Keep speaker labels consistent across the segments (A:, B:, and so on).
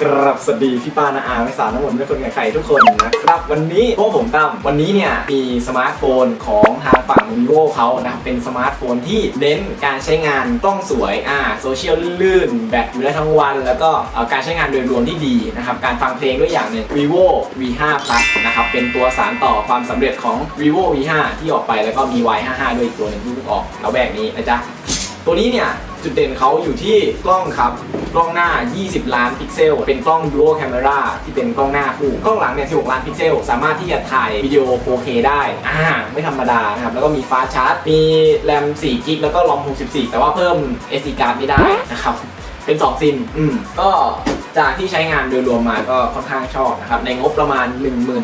A: กรับสวัสดีพี่ป้านาอาไม่สาวทั้งหมดไม่คนกับใครทุกคนนะครับ วันนี้พวกผมตั้มวันนี้เนี่ยมีสมาร์ทโฟนของทางฝั่ง vivo เขานะครับเป็นสมาร์ทโฟนที่เน้นการใช้งานกล้องสวยอ่าโซเชียลลื่นแบตอยู่ได้ทั้งวัน แล้วก็การใช้งานโดยรวมที่ดีนะครับการฟังเพลงด้วยอย่างหนึ่ง vivo v5 plus นะครับเป็นตัวสารต่อความสำเร็จของ vivo v5 ที่ออกไปแล้วก็มี y55 ด้วยอีกตัวหนึ่งที่เพิ่งออกแล้วแบบนี้นะจ๊ะตัวนี้เนี่ยจุดเด่นเขาอยู่ที่กล้องครับ กล้องหน้า 20 ล้านพิกเซล เป็นกล้อง dual camera ที่เป็นกล้องหน้าคู่ กล้องหลังเนี่ย 16 ล้านพิกเซล สามารถที่จะถ่ายวิดีโอ 4K ได้ อ่า ไม่ธรรมดานะครับ แล้วก็มีฟาชาร์จ มีแรม4กิกแล้วก็รอม64แต่ว่าเพิ่ม SD card ไม่ได้นะครับ เป็น 2 ซิม อืม ก็ จากที่ใช้งานโดยรวมมาก็ค่อนข้างชอบนะครับในงบประมาณ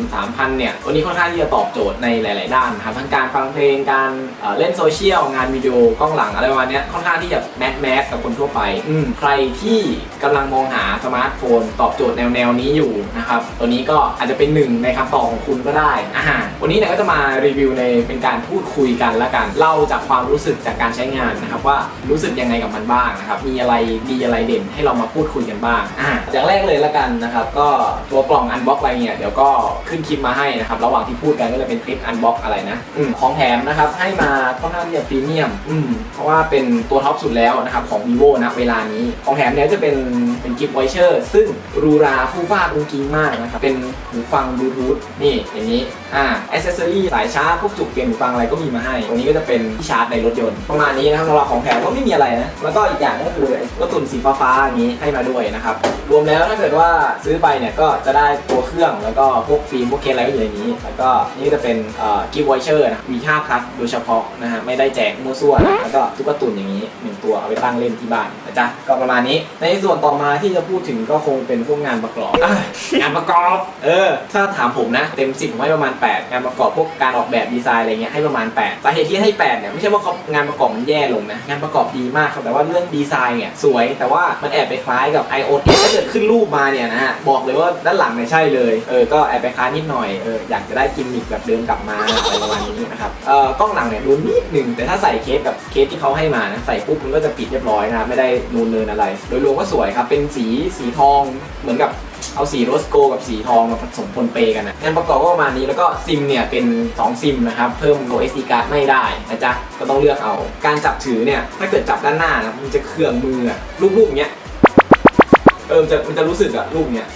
A: 13,000เนี่ยตัวนี้ค่อนข้างที่จะตอบโจทย์ในหลาย ๆ ด้านนะครับทั้งการฟังเพลงการเอ่อเล่นโซเชียลงานวิดีโอกล้องหลังอะไรประมาณเนี้ยค่อนข้างที่จะแมสแมสกับคนทั่วไปอืมใครที่กำลังมองหาสมาร์ทโฟน ตอบโจทย์แนวแนวๆนี้อยู่นะครับตัวนี้ก็อาจจะเป็นหนึ่งในคำตอบของคุณก็ได้อ่าวันนี้เนี่ยก็จะมารีวิวในเป็นการพูดคุยกันละกันเล่าจากความรู้สึกจากการใช้งานนะครับว่ารู้สึกยังไงกับมันบ้างนะครับมีอะไรดีอะไรเด่นให้เรามาพูดคุยกันบ้างอ่าอย่างแรกเลยละกันนะครับ ก็ตัวกล่องอันบ็อกอะไรเนี่ยเดี๋ยวก็ขึ้นคลิปมาให้นะครับ ระหว่างที่พูดกันก็จะเป็นคลิปอันบ็อกอะไรนะอืมของแถมนะครับให้มาค่อนข้างที่จะพรีเมียมอืมเพราะว่าเป็นตัวท็อปสุดแล้วนะครับของ vivo นะเวลานี้ ของแถมเนี่ยจะเป็นเป็นกิฟต์ไวเชอร์ซึ่งหรูหราฟู่ฟ้ากุ้งกิ้งมากนะครับเป็นหูฟังบลูทูธนี่อย่างนี้ อ่าอ c เซอรี่สายชาร์จพวกจุกเปลี่ยนหูฟังอะไรก็มีมาให้ ตรงนี้ก็จะเป็นที่ชาร์จในรถยนต์ ประมาณนี้นะครับสำหรับของแถมก็ไม่มีอะไรนะ แล้วก็อีกอย่างก็คือไอ้กระตุนสีฟ้าๆอย่างนี้ให้มาด้วยนะครับ รวมแล้วถ้าเกิดว่าซื้อไปเนี่ยก็จะได้ตัวเครื่องแล้วก็พวกฟิล์มพวกเคสอะไรก็อยู่ในนี้ แล้วก็นี่ก็จะเป็นกิฟต์ไวเชอร์นะ V5 Plus โดยเฉพาะนะฮะไม่ได้แจกมั่วซั่วนะแล้วก็ตุ๊กตาตุนอย่างนี้หนึ่งตัวเอาไปตั้งเล่นที่บ้านนะจ๊ะก็ประมาณนี้ ในส่วนต่อมาที่จะพูดถึงก็คงเป็นพวกงานประกอบอะงานประกอบ เออ ถ้าถามผมนะ เต็ม10ผมให้ประมาณ8 งานประกอบพวกการออกแบบดีไซน์อะไรเงี้ยให้ประมาณ 8 สาเหตุที่ให้ 8 เนี่ยไม่ใช่ว่าเขางานประกอบมันแย่ลงนะ งานประกอบดีมากครับแต่ว่าเรื่องดีไซน์เนี่ยสวยแต่ว่ามันแอบไปคล้ายกับ iOS ถ้าเกิดขึ้นรูปมาเนี่ยนะฮะบอกเลยว่าด้านหลังเนี่ยใช่เลยเออก็แอบไปคล้ายนิดหน่อยเอออยากจะได้กิมมิคแบบเดิมกลับมาอะไรประมาณนี้นะครับเอ่อกล้องหลังเนี่ยดูนิดหนึ่งแต่ถ้าใส่เคสกับเคสที่เขาให้มานะใส่ปุ๊บมันก็จะปิดเรียบร้อยนะไม่ได้นูนเนินอะไร โดยรวมก็สวยครับเป็นสีสีทองเหมือนกับ เอาสีโรสโกกับสีทองมาผสมปนเปกันนะงานประกอบก็ประมาณนี้แล้วก็ซิมเนี่ยเป็น 2 ซิมนะครับเพิ่มโ SD card ไม่ได้นะจ๊ะก็ต้องเลือกเอาการจับถือเนี่ยถ้าเกิดจับด้านหน้านะมันจะเคืองมือลูกๆเนี้ยเออมันจะมันจะรู้สึกอะลูกเนี้ย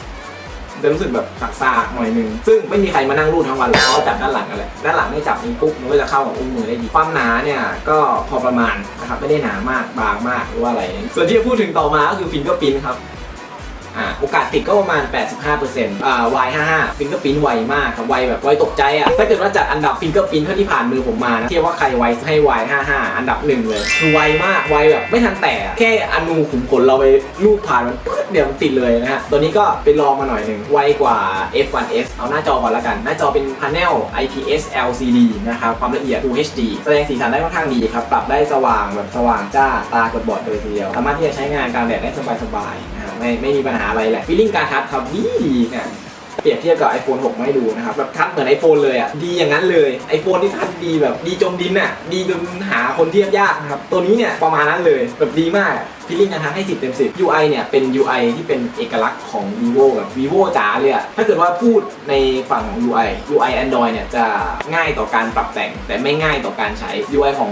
A: มันจะรู้สึกแบบสักซากหน่อยนึง ซึ่งไม่มีใครมานั่งรูดทั้งวันแล้วเพราจับด้านหลังกันเลยด้านหลังไม่จับนี้ปุ๊บมันก็จะเข้ากับอุ้งมือได้ดี ความหนาเนี่ยก็พอประมาณนะครับไม่ได้หนามากบางมากหรือว่าอะไร ส่วนที่จะพูดถึงต่อมาก็คือฟิงเกอร์พินครับ อ่าโอกาสติดก็ประมาณ 85%อ่า Y55 ฟิงเกอร์พินไวมากครับไวแบบไวตกใจอะถ้าเกิดว่าจัดอันดับฟิงเกอร์พินเท่าที่ผ่านมือผมมานะเทียบว่าใครไวให้ Y55 อันดับหนึ่งเลยคือไวมากไวแบบไม่ทันแตะแค่อนูขุมขนเราไปลูบผ่านมันปึ๊ดเดี๋ยวมันติดเลยนะฮะตัวนี้ก็ไปลองมาหน่อยหนึ่งไวกว่า F1S เอาหน้าจอก่อนละกัน หน้าจอเป็น panel IPS LCD นะครับความละเอียด Full HD แสดงสีสันได้ค่อนข้างดีครับปรับได้สว่างแบบสว่างจ้าตากดบอดเลยทีเดียวสามารถที่จะใช้งานกลางแดดได้สบายๆนะ ไม่ไม่มีปัญหาอะไรแหละฟีลลิ่งการทัชครับดีดีเนี่ยเปรียบเทียบกับ iPhone 6มาให้ดูนะครับแบบทัชเหมือน iPhone เลยอะดีอย่างนั้นเลย iPhone ที่ทัชดีแบบดีจมดินอะดีจนหาคนเทียบยากนะครับตัวนี้เนี่ยประมาณนั้นเลยแบบดีมาก ฟีลลิ่งการทัชให้ 10 เต็ม 10 UI เนี่ยเป็น UI ที่เป็นเอกลักษณ์ของ vivo แบบ vivo จ๋าเลยอะถ้าเกิดว่าพูดในฝั่งของ UI UI Android เนี่ยจะง่ายต่อการปรับแต่ง แต่ไม่ง่ายต่อการใช้ UI ของ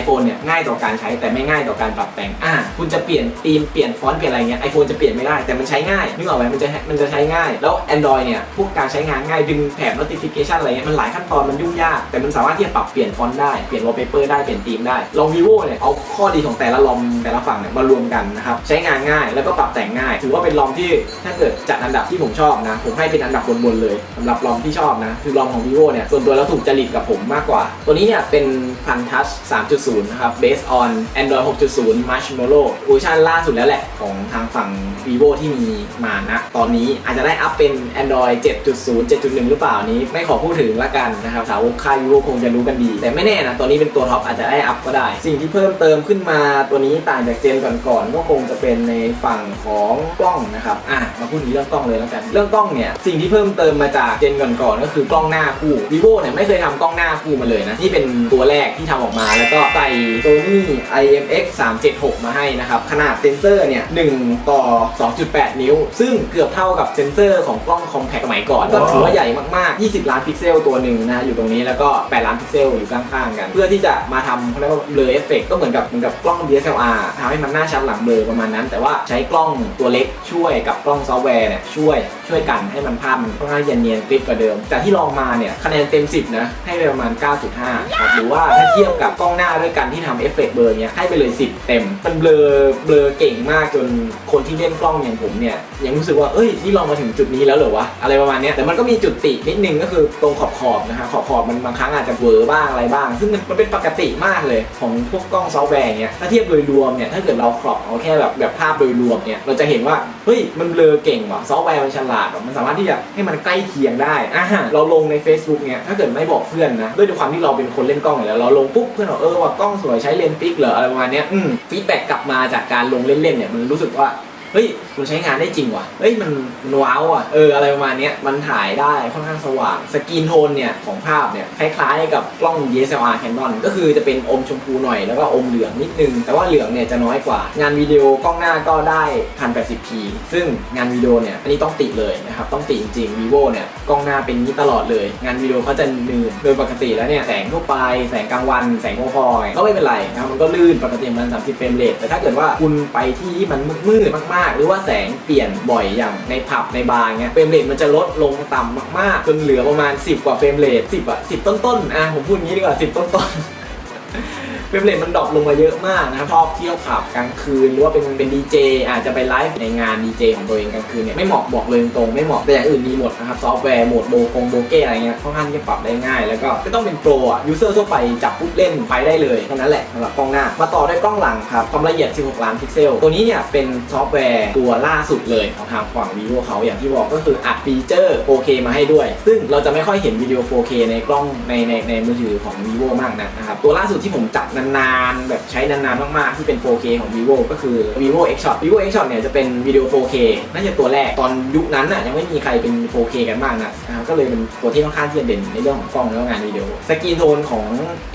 A: iPhone เนี่ยง่ายต่อการใช้แต่ไม่ง่ายต่อการปรับแต่งอ่าคุณจะเปลี่ยนธีมเปลี่ยนฟอนต์เปลี่ยนอะไรเงี้ย iPhone จะเปลี่ยนไม่ได้แต่มันใช้ง่ายนึกออกไหมมันจะมันจะใช้ง่าย แล้ว Android เนี่ยพวกการใช้งานง่ายดึงแถบ notification อะไรเงี้ยมันหลายขั้นตอนมันยุ่งยาก แต่มันสามารถที่จะปรับเปลี่ยนฟอนต์ได้เปลี่ยน wallpaper ได้เปลี่ยนธีมได้ลอง vivo เนี่ยเอาข้อดีของแต่ละลอมแต่ละฝั่งเนี่ยมารวมกันนะครับใช้งานง่ายแล้วก็ปรับแต่งง่าย ถือว่าเป็นลอมที่ถ้าเกิดจัดอันดับที่ผมชอบนะ ผมให้เป็นอันดับบนๆเลยสำหรับลอมที่ชอบนะ คือลอมของ vivo เนี่ยส่วนตัวแล้วถูกจริตกับผมมากกว่า ตัวนี้เนี่ยเป็นพันทัช3.0 นะครับ based on Android 6.0 Marshmallow เวอร์ชันล่าสุดแล้วแหละของทางฝั่ง vivo ที่มีมานะตอนนี้อาจจะได้อัพเป็น Android 7.0 7.1 หรือเปล่านี้ไม่ขอพูดถึงละกันนะครับสาวกค่าย vivo คงจะรู้กันดี แต่ไม่แน่นะตัวนี้เป็นตัวท็อปอาจจะได้อัพก็ได้ สิ่งที่เพิ่มเติมขึ้นมาตัวนี้ต่างจากเจนก่อนๆก็คงจะเป็นในฝั่งของกล้องนะครับอะมาพูดถึงเรื่องกล้องเลยแล้วกัน เรื่องกล้องเนี่ยสิ่งที่เพิ่มเติมมาจากเจนก่อนๆก็คือกล้องหน้าคู่ vivo เนี่ยไม่เคยทำกล้องหน้าคู่มาเลยนะนี่เป็นตัวแรกที่ทำออกมา แล้วก็ใส่ Sony IMX 376 มาให้นะครับขนาดเซนเซอร์เนี่ย1ต่อ 2.8 นิ้ว ซึ่งเกือบเท่ากับเซนเซอร์ของกล้องคอมแพคสมัยก่อนก็ถือว่าใหญ่มากๆ 20 ล้านพิกเซลตัวหนึ่งนะอยู่ตรงนี้แล้วก็ 8 ล้านพิกเซลอยู่ข้างๆกัน เพื่อที่จะมาทำเขาเรียกว่าเลอเอฟเฟกก็เหมือนกับเหมือนกับกล้อง DSLR ทำให้มันน้าชัดหลังเบลอประมาณนั้น แต่ว่าใช้กล้องตัวเล็กช่วยกับกล้องซอฟต์แวร์เนี่ยช่วยช่วยกันให้มันภาพมันค่อนข้างจะเนียนกริบกว่าเดิม จากที่ลองมาเนี่ยคะแนนเต็ม 10 นะ ให้ไปประมาณ 9.5ครับหรือว่าถ้าเทียบกับกล้องหน้าด้วยกันที่ทำเอฟเฟกต์เบลอเนี้ยให้ไปเลย 10 เต็ม มันเบลอเบลอเก่งมากจนคนที่เล่นกล้องอย่างผมเนี่ยยังรู้สึกว่าเอ้ยนี่ลองมาถึงจุดนี้แล้วเหรอวะอะไรประมาณนี้แต่มันก็มีจุดตินิดนึงก็คือตรงขอบขอบนะฮะขอบขอบมันบางครั้งอาจจะเวอร์บ้างอะไรบ้าง ซึ่งมันมันเป็นปกติมากเลยของพวกกล้องซอฟต์แวร์เนี้ยถ้าเทียบโดยรวมเนี่ยถ้าเกิดเราครอบเอาแค่แบบแบบภาพโดยรวมเนี่ยเราจะเห็นว่าเฮ้ยมันเบลอเก่งว่ะซอฟต์แวร์มันฉลาดว่ะมันสามารถที่จะให้มันใกล้เคียงได้อะเราลงใน Facebook เนี่ยถ้าเกิดไม่บอกเพื่อนนะด้วยความที่เราเป็นคนเล่นกล้องอยู่แล้วเราลงปุ๊บเพื่อนบอกเออว่ากล้องสวยใช้เลนส์ฟิกเหรออะไรประมาณเนี้ยอืมฟีดแบ็กกลับมาจากการลงเล่นๆเนี่ยมันรู้สึกว่า เฮ้ยมันใช้งานได้จริงว่ะเฮ้ยมันมันว้าวอะเอออะไรประมาณเนี้ยมันถ่ายได้ค่อนข้างสว่างสกรีนโทนเนี่ยของภาพเนี่ยคล้ายๆกับกล้อง DSLR Canon ก็คือจะเป็นอมชมพูหน่อยแล้วก็อมเหลืองนิดนึง แต่ว่าเหลืองเนี่ยจะน้อยกว่า งานวิดีโอกล้องหน้าก็ได้ 1080p ซึ่งงานวิดีโอเนี่ยอันนี้ต้องติดเลยนะครับต้องติดจริงๆ vivo เนี่ยกล้องหน้าเป็นอย่างนี้ตลอดเลย งานวิดีโอเขาจะนืดโดยปกติแล้วเนี่ยแสงทั่วไปแสงกลางวันแสงโมพอๆก็ไม่เป็นไรนะครับมันก็ลื่นปกติมัน30เฟรมเรทแต่ถ้าเกิดว่าคุณไปที่ที่มันมืดๆมากๆ หรือว่าแสงเปลี่ยนบ่อยอย่างในผับในบาร์เงี้ยเฟรมเรทมันจะลดลงต่ำมากๆจนเหลือประมาณ 10 กว่าเฟรมเรท10อะ10 ต้นๆอะผมพูดงี้ดีกว่า 10 ต้นๆ เฟรมเรทมันดรอปลงมาเยอะมากนะครับชอบเที่ยวผับกลางคืนหรือว่าเป็นเป็นดีเจอาจจะไปไลฟ์ในงานดีเจของตัวเองกลางคืนเนี่ยไม่เหมาะบอกเลยตรงไม่เหมาะแต่อย่างอื่นมีหมดนะครับซอฟต์แวร์โหมดโบกงโบเก้อะไรเงี้ยค่อนข้างที่จะปรับได้ง่าย แล้วก็ไม่ต้องเป็นโปรอะยูเซอร์ทั่วไปจับปุ๊บเล่นไปได้เลยแค่นั้นแหละสำหรับกล้องหน้า มาต่อด้วยกล้องหลังครับความละเอียด 16 ล้านพิกเซล ตัวนี้เนี่ยเป็นซอฟต์แวร์ตัวล่าสุดเลยของทางฝั่ง vivo เขาอย่างที่บอกก็คืออัดฟีเจอร์ 4K มาให้ด้วย ซึ่งเราจะไม่ค่อยเห็นวิดีโอ 4K ในกล้องในในในมือถือของ vivo มากนักนะครับตัวล่าสุดที่ผมจับนานๆ แบบใช้นานๆ มากๆ ที่เป็น 4K ของ vivo ก็คือ vivo x shot vivo x shot เนี่ยจะเป็นวิดีโอ 4K น่าจะตัวแรกตอนยุคนั้นน่ะยังไม่มีใครเป็น 4K กันมากนะนะครับก็เลยเป็นตัวที่ค่อนข้างที่จะเด่นในเรื่องของกล้องแล้วงานวิดีโอสกรีนโทนของ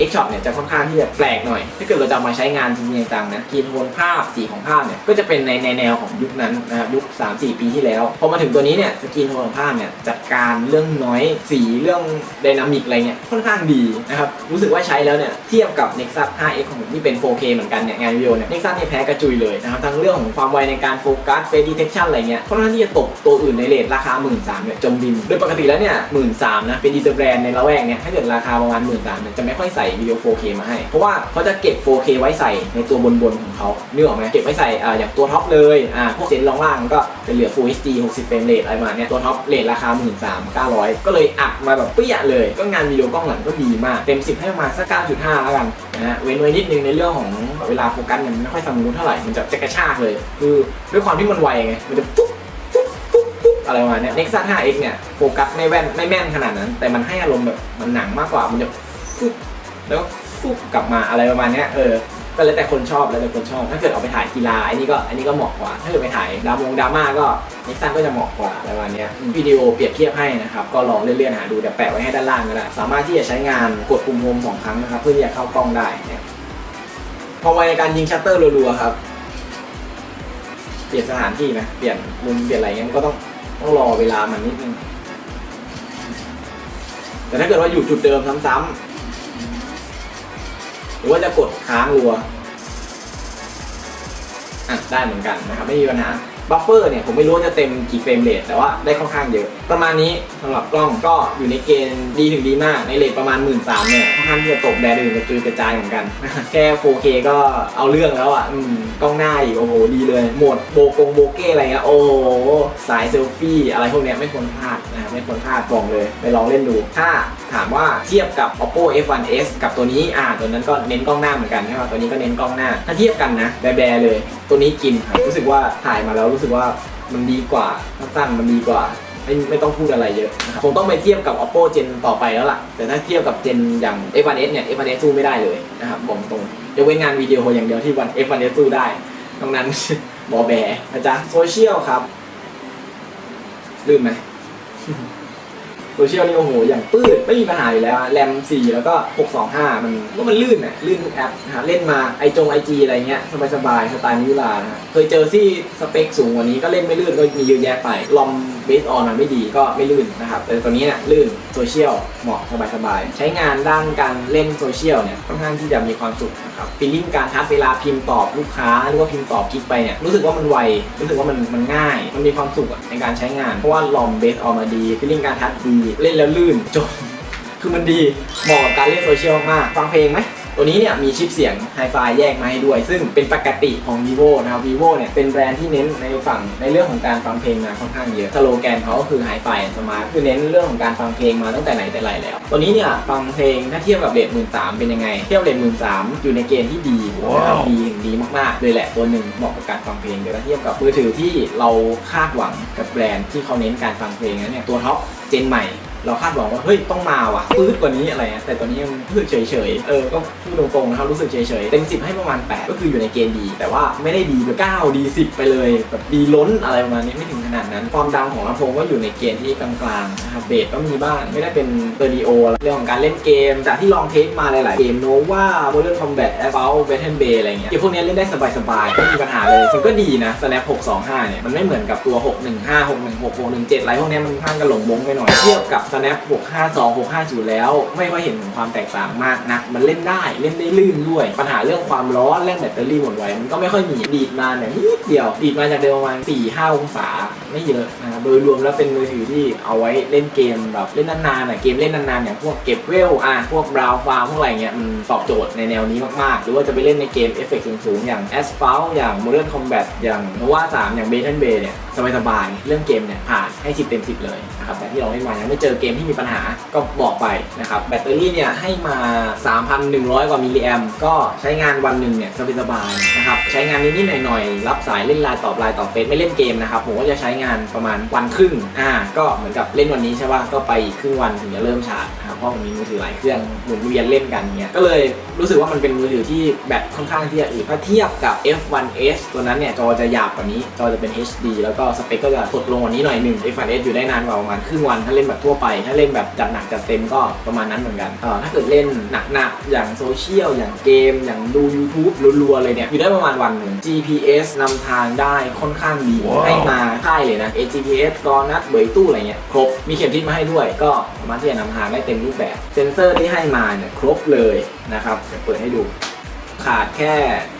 A: x shot เนี่ยจะค่อนข้างที่จะแปลกหน่อย ถ้าเกิดเราจะมาใช้งานจริงๆจังๆนะสกรีนโทนภาพสีของภาพเนี่ยก็จะเป็นในในแนวของยุคนั้นนะครับยุค 3-4 ปีที่แล้วพอมาถึงตัวนี้เนี่ยสกรีนโทนของภาพเนี่ยจัดการเรื่องน้อยสีเรื่องไดนามิกอะไรเนี่ยค่อนข้างดีนะครับรู้สึกว่าใช้แล้วเนี่ยเทียบกับ Nexus 5X ของผมที่เป็น 4K เหมือนกันเนี่ยงานวิดีโอเนี่ย Nexus เนี่ยแพ้กระจุยเลยนะครับทั้งเรื่องของความไวในการโฟกัส Face Detection อะไรเงี้ยค่อนข้างที่จะตกตัวอื่นในเรทราคา 1 3ื่นเนี่ยจมดิน โดยปกติแล้วเนี่ยหมื่นสามนะเป็นดีเตอร์แบรนด์ในละแวกเนี่ยถ้าเกิดราคาประมาณหมื่นสามเนี่ยจะไม่ค่อยใส่วิดีโอ 4K มาให้ เพราะว่าเขาจะเก็บ 4K ไว้ใส่ในตัวบนๆของเขาเนื้อออกไหมเก็บไว้ใส่อ่าอย่างตัวท็อปเลยอ่าพวกเจนล่างก็เป็นเหลือ Full HD 60เฟรมเรทอะไรมาเนี่ยตัวท็อปเรทราคา 1 3 9 0 0 ก็เลยอัดมาแบบเปี้ยเลย ก็งานวิดีโอกล้องหลังก็ดีมากเต็ม 10 ให้ประมาณสัก9.5 แล้วกันนะฮะเว้นไว้นิดนึงในเรื่องของเวลาโฟกัสเนี่ยมันไม่ค่อยสมูทเท่าไหร่มันจะจะกระชากเลย คือด้วยความที่มันไวไงมันจะปุ๊บปุ๊บปุ๊บปุ๊บอะไรประมาณเนี้ย Nexus 5X เนี่ยโฟกัสไม่แว่นไม่แม่นขนาดนั้น แต่มันให้อารมณ์แบบมันหนังมากกว่ามันจะปุ๊บแล้วปุ๊บกลับมาอะไรประมาณเนี้ยเออ ก็แล้วแต่คนชอบแล้วแต่คนชอบ ถ้าเกิดเอาไปถ่ายกีฬาอันนี้ก็อันนี้ก็เหมาะกว่า ถ้าเกิดไปถ่ายดรามงดราม่าก็เน็กซันก็จะเหมาะกว่าอะไรประมาณเนี้ยวิดีโอเปรียบเทียบให้นะครับก็ลองเลื่อนๆหาดูเดี๋ยวแปะไว้ให้ด้านล่างก็ได้สามารถที่จะใช้งานกดปุ่มโฮมสองครั้งนะครับเพื่อที่จะเข้ากล้องได้เนี่ยพอไวในการยิงชัตเตอร์รัวๆครับเปลี่ยนสถานที่นะเปลี่ยนมุมเปลี่ยนอะไรเงี้ยมันก็ต้องต้องรอเวลามันนิดนึงแต่ถ้าเกิดว่าอยู่จุดเดิมซ้ำๆห รือว่าจะกดค้างรัวอะได้เหมือนกันนะครับไม่มีปัญหา บัฟเฟอร์เนี่ยผมไม่รู้จะเต็มกี่เฟรมเรทแต่ว่าได้ค่อนข้างเยอะ ประมาณนี้สำหรับกล้องก็อยู่ในเกณฑ์ดีถึงดีมากในเรทประมาณ 1 3ื่นสเนี่ยค่อนข้างที่จะตกแบรนด์อื่นกระจุยกระจายเหมือนกัน แค่ 4K ก็เอาเรื่องแล้วอะกล้องหน้าอีกโอ้โหดีเลย โหมดโบกงโบเก้อะไรเงี้ยโอ้โหสายเซลฟี่อะไรพวกเนี้ยไม่ควรพลาดนะไม่ควรพลาดบอกเลยไปลองเล่นดู ถ้าถามว่าเทียบกับ oppo f1s กับตัวนี้อ่าตัวนั้นก็เน้นกล้องหน้าเหมือนกันใช่ไหมตัวนี้ก็เน้นกล้องหน้า ถ้าเทียบกันนะแบร์เลย ตัวนี้กินครับรู้สึกว่าถ่ายมาแล้วรู้สึกว่ามันดีกว่าสั้นๆมันดีกว่า ไม่ไม่ต้องพูดอะไรเยอะนะครับคงต้องไปเทียบกับ oppo gen ต่อไปแล้วล่ะ แต่ถ้าเทียบกับ gen อย่าง f1s เนี่ย f1s สู้ไม่ได้เลยนะครับบอกตรงยกเว้นงานวิดีโออย่างเดียวที่วัน f1s สู้ได้ตรงนั้นบอแบนะจ๊ะโซเชียลครับ ลืมไหม โซเชียลนี่โอ้โห อย่างปื้ดไม่มีปัญหาอยู่แล้วอะแรม 4 แล้วก็ 625 มันก็มันลื่นอะลื่นทุกแอปนะฮะเล่นมาไอจงไอจีอะไรเงี้ยสบายๆสไตล์มิลานะเคยเจอที่สเปคสูงกว่านี้ก็เล่นไม่ลื่นก็มีเยอะแยะไป ลอมเบสออนมันไม่ดีก็ไม่ลื่นนะครับ แต่ตัวนี้เนี่ยลื่นโซเชียลเหมาะสบายๆ ใช้งานด้านการเล่นโซเชียลเนี่ยค่อนข้างที่จะมีความสุขนะครับฟีลลิ่งการทักเวลาพิมพ์ตอบลูกค้า หรือว่าพิมพ์ตอบกิ๊กไปเนี่ยรู้สึกว่ามันไว รู้สึกว่ามันมันง่าย มันมีความสุขในการใช้งาน เพราะว่าลอมเบสออกมาดีฟีลลิ่งการทักดีเล่นแล้วลื่นจบคือมันดีเหมาะกับการเล่นโซเชียลมากฟังเพลงไหม ตัวนี้เนี่ยมีชิปเสียงไฮไฟแยกมาให้ด้วย ซึ่งเป็นปกติของ vivo นะครับ vivo เนี่ยเป็นแบรนด์ที่เน้นในฝั่งในเรื่องของการฟังเพลงมาค่อนข้างเยอะสโลแกนเขาก็คือไฮไฟสมาร์ทคือเน้นเรื่องของการฟังเพลงมาตั้งแต่ไหนแต่ไรแล้ว ตัวนี้เนี่ยฟังเพลงถ้าเทียบกับเรทหมื่นสามเป็นยังไง เทียบเรทหมื่นสามอยู่ในเกณฑ์ที่ดีนะครับดีถึงดีมากๆเลยแหละตัวหนึ่งเหมาะกับการฟังเพลงเดี๋ยวถ้าเทียบกับมือถือที่เราคาดหวังกับแบรนด์ที่เขาเน้นการฟังเพลงนั้นเนี่ยตัวท็อปเจนใหม่ เราคาดหวังว่าเฮ้ยต้องมาว่ะปื๊ดกว่านี้อะไรเงี้ยแต่ตอนนี้ยังรู้สึกเฉยๆเออก็พูดตรงๆนะครับรู้สึกเฉยๆเต็มสิบให้ประมาณ 8 ก็คืออยู่ในเกณฑ์ดี แต่ว่าไม่ได้ดีแบบ9ดี10 ไปเลยแบบดีล้นอะไรประมาณนี้ไม่ถึง นาดนั้น ความดังของลำโพงก็อยู่ในเกณฑ์ที่กลางๆนะครับเบสก็มีบ้างไม่ได้เป็นเตอร์ดิโอเรื่องของการเล่นเกม จากที่ลองเทสมาหลายๆ เกมโนว่าโมเดลคอมแบทแอสเฟลเวทเทนเบย์อะไรเงี้ยเกมพวกนี้เล่นได้สบายๆไม่มีปัญหาเลย มันก็ดีนะ Snap 625 เนี่ย มันไม่เหมือนกับตัว 615 616 617อะไรพวกนี้มันข้างกันหลงบงไปหน่อย เทียบกับ Snap 652 650 แล้ว ไม่ค่อยเห็นความแตกต่างมากนักมันเล่นได้เล่นได้ลื่นด้วย ปัญหาเรื่องความร้อนเรื่องแบตเตอรี่หมดไวมันก็ไม่ค่อยมีดีดมาเนี่ยนิดเดียวดีดมาจากเดิมประมาณ4-5องศา ไม่เยอะนะครับโดยรวมแล้วเป็นมือถือที่เอาไว้เล่นเกมแบบเล่นนานๆน่ะเกมเล่นนานๆอย่างพวกเก็บเวลอะพวกบราวฟาร์มพวกอะไรเงี้ยมันตอบโจทย์ในแนวนี้มากๆ หรือว่าจะไปเล่นในเกมเอฟเฟกต์สูงๆอย่าง Asphalt อย่าง Modern Combat อย่าง Nova 3อย่าง b a t e Bay เนี่ย สบายๆเรื่องเกมเนี่ยผ่านให้ 10 เต็ม 10 เลยนะครับแต่ที่เราเล่นมายังไม่เจอเกมที่มีปัญหาก็บอกไปนะครับแบตเตอรี่เนี่ยให้มา 3,100 กว่ามิลลิแอมก็ใช้งานวันหนึ่งเนี่ยสบายๆนะครับใช้งานนิดๆหน่อยๆ รับสายเล่นไลน์ตอบไลน์ตอบเฟซไม่เล่นเกมนะครับผมก็จะใช้งานประมาณวันครึ่งอ่าก็เหมือนกับเล่นวันนี้ใช่ป่ะก็ไปครึ่งวันถึงจะเริ่มชาร์จ นะครับเพราะมันมีมือถือหลายเครื่องหมุนเวียนเล่นกันเนี่ยก็เลยรู้สึกว่ามันเป็นมือถือที่แบตค่อนข้างที่จะอึดถ้าเทียบกับ F1s ตัวนั้นเนี่ยจอจะหยาบกว่านี้จอจะเป็น HD แล้วก็สเปคก็จะถดลงกว่านี้หน่อยหนึ่ง F1s อยู่ได้นานกว่าประมาณครึ่งวันถ้าเล่นแบบทั่วไป ถ้าเล่นแบบจัดหนักจัดเต็มก็ประมาณนั้นเหมือนกันเอ่อถ้าเกิดเล่นหนักๆอย่างโซเชียลอย่างเกม อย่างดู YouTube รัวๆเลยเนี่ยอยู่ได้ประมาณวันหนึ่ง GPS นำทางได้ค่อนข้างดี
B: ว้าว
A: ให้มาค่ายเลยนะ AGPS กอนัดเบยตู้อะไรเงี้ยครบมีเข็มทิศมาให้ด้วยก็สามารถที่จะนำทางได้เต็มรูปแบบ เซนเซอร์ที่ให้มาเนี่ยครบเลยนะครับเดี๋ยวเปิดให้ดู ขาดแค่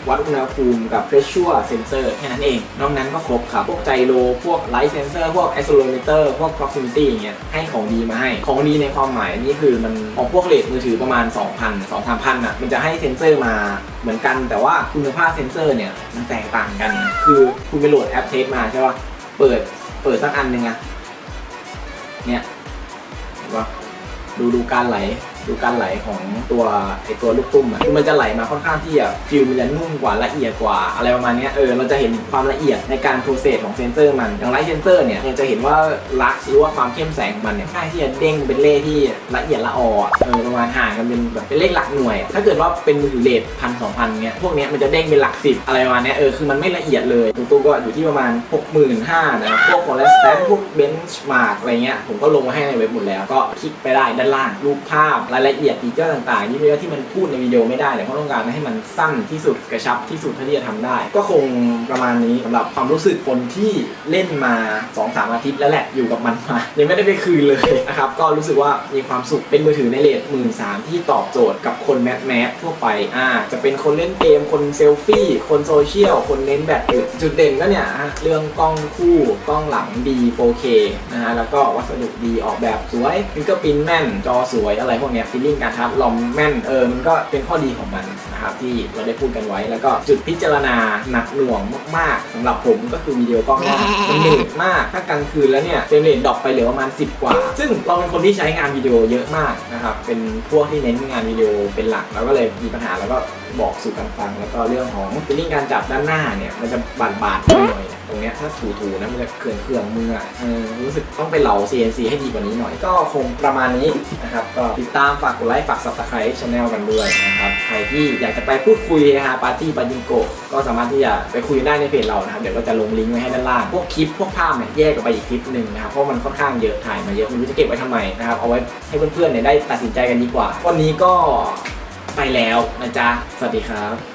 A: วัดอุณหภูมิกับ pressure sensor แค่นั้นเอง นอกนั้นก็ครบครับ พวกไจโร พวก light sensor พวก accelerometer พวก proximity อย่างเงี้ยให้ของดีมาให้ ของดีในความหมายนี่คือมันของพวกเลทมือถือประมาณ 2,000 2,000อะมันจะให้เซนเซอร์มาเหมือนกันแต่ว่าคุณภาพเซนเซอร์เนี่ยมันแตกต่างกัน คือคุณไปโหลดแอปเทสมาใช่ป่ะเปิดเปิดสักอันหนึ่งอะเนี่ย วะ ดูดูการไหล ดูการไหลของตัวไอตัวลูกตุ้มอะคือมันจะไหลมาค่อนข้างที่จะฟิลมันจะนุ่มกว่าละเอียดกว่า อะไรประมาณนี้เออเราจะเห็นความละเอียดในการโปรเซสของเซนเซอร์มันอย่างไลท์เซนเซอร์เนี่ยจะเห็นว่าลักหรือว่าความเข้มแสงมันเนี่ยค่าที่จะเด้งเป็นเลขที่ละเอียดละอออะเออประมาณห่างกันเป็นแบบเป็นเลขหลักหน่วย ถ้าเกิดว่าเป็นมือถือเลทพันสองพันเนี้ยพวกเนี้ยมันจะเด้งเป็นหลักสิบอะไรประมาณนี้เออคือมันไม่ละเอียดเลยตัวตัวก็อยู่ที่ประมาณ 65,000นะพวกคองเลสเตอรพวกเบนช์มาร์กอะไรเงี้ยผมก็ลงมาให้ในเว็บหมดแล้วก็คลิกไปได้ด้านล่างรูปภาพรายละเอียดฟีเจอร์ต่างๆที่เยอะที่มันพูดในวิดีโอไม่ได้เนี่ยเพราะต้องการให้มันสั้นที่สุดกระชับที่สุดเท่าที่จะทำได้ ก็คงประมาณนี้สำหรับความรู้สึกคนที่เล่นมา 2-3 อาทิตย์แล้วแหละอยู่กับมันมายังไม่ได้ไปคืนเลยนะครับก็รู้สึกว่ามีความสุขเป็นมือถือในเลทหมื่นสามที่ตอบโจทย์กับคนแมสแมสทั่วไปอ่าจะเป็นคนเล่นเกมคนเซลฟี่คนโซเชียลคนเน้นแบบอื่นจุดเด่นก็เนี่ยเรื่องกล้องคู่กล้องหลังดี 4K นะฮะแล้วก็วัสดุดีออกแบบสวยฟิงเกอร์พินแม่นจอสวยอะไรพวกนี้เนี้ยฟีลลิ่งการทับลอมแม่นเออมันก็เป็นข้อดีของมันนะครับที่เราได้พูดกันไว้ แล้วก็จุดพิจารณาหนักหน่วงมากๆสำหรับผมก็คือวิดีโอกล้องหน้ามันเหนื่อยมากถ้ากลางคืนแล้วเนี่ยเฟรมเรทดรอปไปเหลือประมาณ 10 กว่า ซึ่งเราเป็นคนที่ใช้งานวิดีโอเยอะมากนะครับเป็นพวกที่เน้นงานวิดีโอเป็นหลักแล้วก็เลยมีปัญหาแล้วก็บอกสู่กันฟัง แล้วก็เรื่องของฟีลลิ่งการจับด้านหน้าเนี่ยมันจะบาดบาดๆหน่อยๆ รงเนี้ยถ้าถูๆนะมันจะเขื่อนเขื่องมืออะเออรู้สึกต้องไปเหลา CNC ให้ดีกว่านี้หน่อย ก็คงประมาณนี้นะครับก็ติดตามฝากกดไลค์ฝาก subscribe channel กันด้วยนะครับใครที่อยากจะไปพูดคุยนะฮะปาร์ตี้ปาจิงโกก็สามารถที่จะไปคุยได้ในเพจเรานะครับเดี๋ยวก็จะลงลิงก์ไว้ให้ด้านล่างพวกคลิปพวกภาพเนี่ยแยกออกไปอีกคลิปหนึ่งนะครับเพราะมันค่อนข้างเยอะถ่ายมาเยอะไม่รู้จะเก็บไว้ทำไมนะครับเอาไว้ให้เพื่อนๆเนี่ยได้ตัดสินใจกันดีกว่า วันนี้ก็ไปแล้วนะจ๊ะสวัสดีครับ